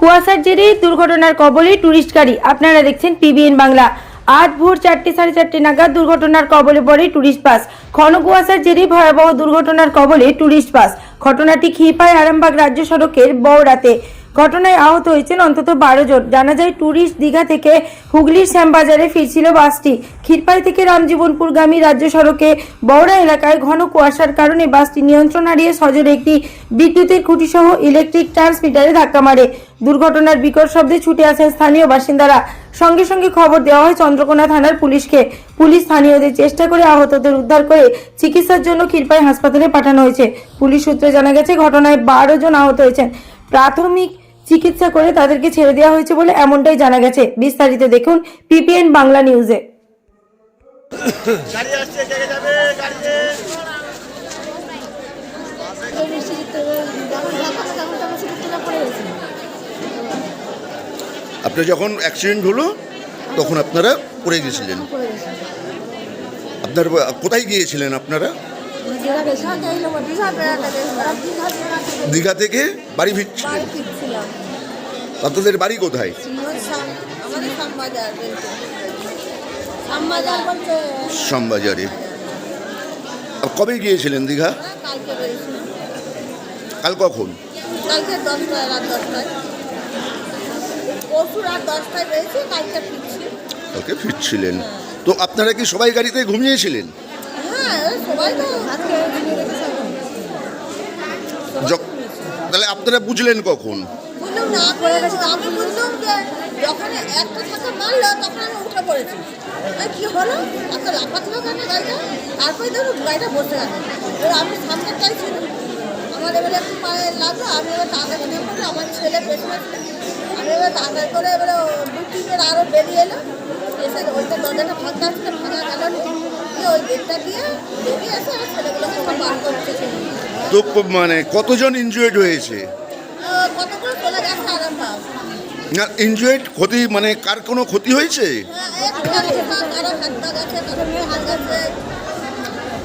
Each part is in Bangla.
কুয়াশার জেরে দুর্ঘটনার কবলে টুরিস্ট গাড়ি আপনারা দেখছেন পিবিএন বাংলা। আজ ভোর চারটে সাড়ে চারটে নাগাদ দুর্ঘটনার কবলে পড়ে টুরিস্ট বাস। ঘন কুয়াশার জেরে ভয়াবহ দুর্ঘটনার কবলে টুরিস্ট বাস। ঘটনাটি খিপায় আরামবাগ রাজ্য সড়কের বৌরাতে ঘটনায় আহত হয়েছেন অন্তত বারো জন। জানা যায় ট্যুরিস্ট দীঘা থেকে হুগলির শ্যামবাজারে ফিরছিল বাসটি। ক্ষীরপাই থেকে রামজীবনপুরগামী রাজ্য সড়কে বৌড়া এলাকায় ঘন কুয়াশার কারণে বাসটি নিয়ন্ত্রণ হারিয়ে সজোরে একটি বিদ্যুতের খুঁটিসহ ইলেকট্রিক ট্রান্সমিটারে ধাক্কা মারে। দুর্ঘটনার বিকট শব্দে ছুটে আসেন স্থানীয় বাসিন্দারা। সঙ্গে সঙ্গে খবর দেওয়া হয়, চন্দ্রকোনা থানার পুলিশকে। পুলিশ স্থানীয়দের চেষ্টা করে আহতদের উদ্ধার করে চিকিৎসার জন্য ক্ষীরপাই হাসপাতালে পাঠানো হয়েছে। পুলিশ সূত্রে জানা গেছে, ঘটনায় বারো জন আহত হয়েছেন। প্রাথমিক চিকিৎসা করে তাদেরকে ছেড়ে দেওয়া হয়েছে বলে এমনটাই জানা গেছে। বিস্তারিত দেখুন পিপিএন বাংলা নিউজে। আপনার যখন অ্যাক্সিডেন্ট হলো তখন আপনারা পড়ে গেছিলেন। আপনার কোথায় গিয়েছিলেন আপনারা? দীঘা থেকে বাড়ি ফিরছিলেন? আপনাদের বাড়ি কোথায়? শ্যামবাজার। কবে গিয়েছিলেন দীঘা? কাল কখন? কালকে ফিরছিলেন। তো আপনারা কি সবাই গাড়িতে ঘুমিয়েছিলেন? তাহলে আপনারা বুঝলেন কখন? বুঝলাম না করে গেছে আমি বুঝলাম যে যখন একটা থাকা মারলো তখন আমি উঠে পড়েছি। এ, কি হলো? এত লাফাচ্ছিল কেন গাড়িটা তারপরে ধরো গাড়িটা বসে গেছে এবার আমি সামনেটাই ছিল আমার এবারে একটু পায়ে লাগল আমি এবার তাড়াতাড়ি নিয়ে পড়ল আমার ছেলে পেছনে আমি এবার তাড়াতাড়ি করে এবারে দু তিনজন আরও বেরিয়ে এলো। এসে ওইটা দরজাটা ফাঁকা ছিল ফাঁকা গেল ওই গেটটা দিয়ে বেরিয়ে এসে আমার ছেলেগুলোকে সব বার করছে মানে কতজন ইনজুয়েড হয়েছে কতগুলো চলে গেছে আরামবাগ না ইনজুয়েড ক্ষতি মানে কার কোনো ক্ষতি হয়েছে?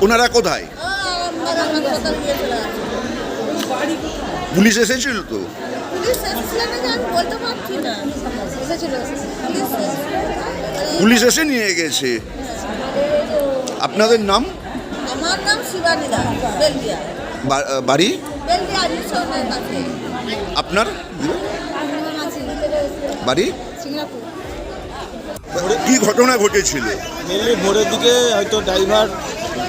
ওনারা কোথায়? পুলিশ এসেছিল তো? পুলিশ এসে নিয়ে গেছে। আপনাদের নাম? আমার নাম শিবানী বাড়ি? আপনার বাড়ি? কি ঘটনা ঘটেছিল? মেনলি ভোরের দিকে হয়তো ড্রাইভার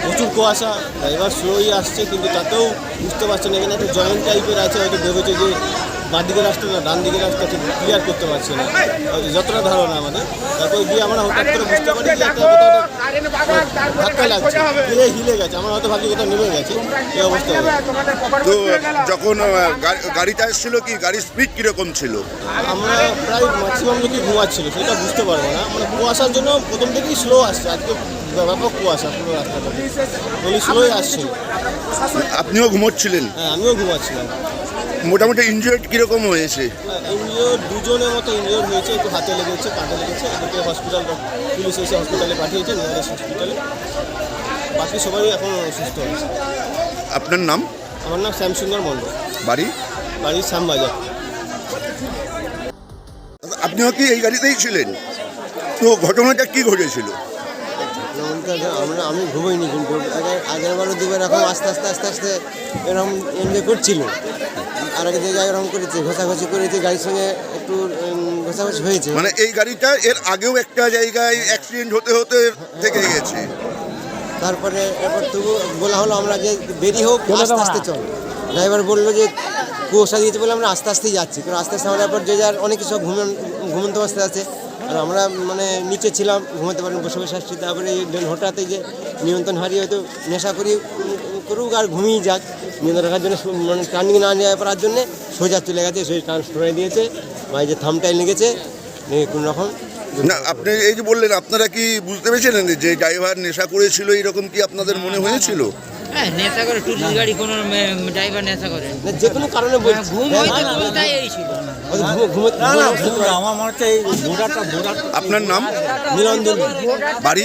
প্রচুর কুয়াশা ড্রাইভার স্লোই আসছে কিন্তু তাতেও বুঝতে পারছে না এখানে একটা জয়েন্ট টাইপের আছে হয়তো ভেবেছে যে বাঁ দিকের রাস্তা না ডান দিকের রাস্তা ঠিক ক্লিয়ার করতে পারছে না। হয়তো যতটা ধারণা আমাদের তারপর গিয়ে আমরা হঠাৎ করে বুঝতে পারি যে একটা ধাক্কা লাগছে। হিলে হিলে গেছে। আমরা হয়তো ভাবছি কোথাও নেমে গেছে। এই অবস্থা তো যখন গাড়িটা এসেছিল কি? গাড়ির স্পিড কীরকম ছিল? আমরা প্রায় ম্যাক্সিমাম লোকই ঘুমাচ্ছিল সেটা বুঝতে পারব না। মানে কুয়াশার জন্য প্রথম থেকেই স্লো আসছে। আজকে ব্যাপক কুয়াশা পুরো রাস্তাটা। স্লোই আসছে। আপনিও ঘুমোচ্ছিলেন? হ্যাঁ আমিও ঘুমাচ্ছিলাম। মোটামুটি ইনজুয়েড কীরকম হয়েছে? ইঞ্জিওর দুজনের মতো ইঞ্জিওর হয়েছে একটু হাতে লেগেছে কাঁধে লেগেছে এদিকে হসপিটাল পুলিশ এসে হসপিটালে পাঠিয়েছে নিয়ারেস্ট হসপিটালে বাকি সবাই এখন সুস্থ আছে। আপনার নাম? আমার নাম শ্যামসুন্দর মণ্ডল। বাড়ি? বাড়ির শ্যামবাজার। আপনিও কি এই গাড়িতেই ছিলেন? তো ঘটনাটা কি ঘটেছিল? আমরা আমি ঘুমাইনি কিন্তু আগে- আগের বারও দুবার এরকম আস্তে আস্তে আস্তে আস্তে এরকম এনজয় করছিল আর এক জায়গায় এরকম করেছে ঘষাঘষি করেছে গাড়ির সঙ্গে একটু ঘষাঘষি হয়েছে। মানে এই গাড়িটা এর আগেও একটা জায়গায় অ্যাক্সিডেন্ট হতে হতে থেকে গেছে। তারপরে এরপর তবু বলা হলো আমরা যে দেরি হোক আস্তে আস্তে চল। ড্রাইভার বলল যে কুয়াশা দিয়েছে বলে আমরা আস্তে আস্তেই যাচ্ছি। কারণ আস্তে আস্তে আমরা এরপর যে যার অনেক সব ঘুমন ঘুমন্ত অবস্থায় আছে। আর আমরা মানে নিচে ছিলাম ঘুমাতে পারিনি বসে বসে আসছি। তারপরে এই জন্য যে নিয়ন্ত্রণ হারিয়ে হয়তো নেশা করি করুক আর ঘুমিয়ে যাক। নিয়ন্ত্রণ রাখার জন্য মানে টার্নিং না নেওয়া পারার জন্যে সোজা চলে গেছে সোজা ট্রান্সফার দিয়েছে। বা যে থামটাই লেগেছে নিয়ে কোনো রকম না আপনি এই যে বললেন আপনারা কি বুঝতে পেরেছিলেন যে ড্রাইভার নেশা করেছিল এরকম কি আপনাদের মনে হয়েছিল? হ্যাঁ নেশা করে টুরিস্ট গাড়ি কোনো ড্রাইভার নেশা করে। না, যে কোনো কারণে ঘুম তাই এই ছিল। আপনার নাম? নিরঞ্জন বাড়ি?